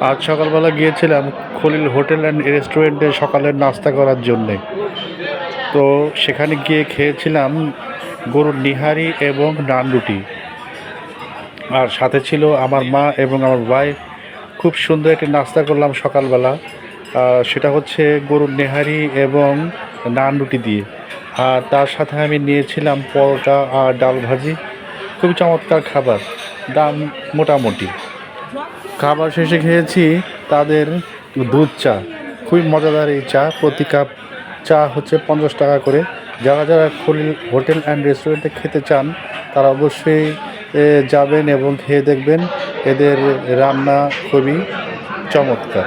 আজ সকালবেলা গিয়েছিলাম খলিল হোটেল অ্যান্ড রেস্টুরেন্টে সকালের নাস্তা করার জন্যে। তো সেখানে গিয়ে খেয়েছিলাম গরুর নিহারি এবং নান রুটি। আর সাথে ছিল আমার মা এবং আমার ভাই। খুব সুন্দর একটি নাস্তা করলাম সকালবেলা। সেটা হচ্ছে গরুর নেহারি এবং নান রুটি দিয়ে। আর তার সাথে আমি নিয়েছিলাম পরোটা আর ডাল ভাজি। খুবই চমৎকার খাবার। দাম মোটামুটি। খাবার শেষে খেয়েছি তাদের দুধ চা। খুবই মজাদার এই চা। প্রতি কাপ চা হচ্ছে পঞ্চাশ টাকা করে। যারা যারা খুলি হোটেল অ্যান্ড রেস্টুরেন্টে খেতে চান, তারা অবশ্যই যাবেন এবং খেয়ে দেখবেন। এদের রান্না খুবই চমৎকার।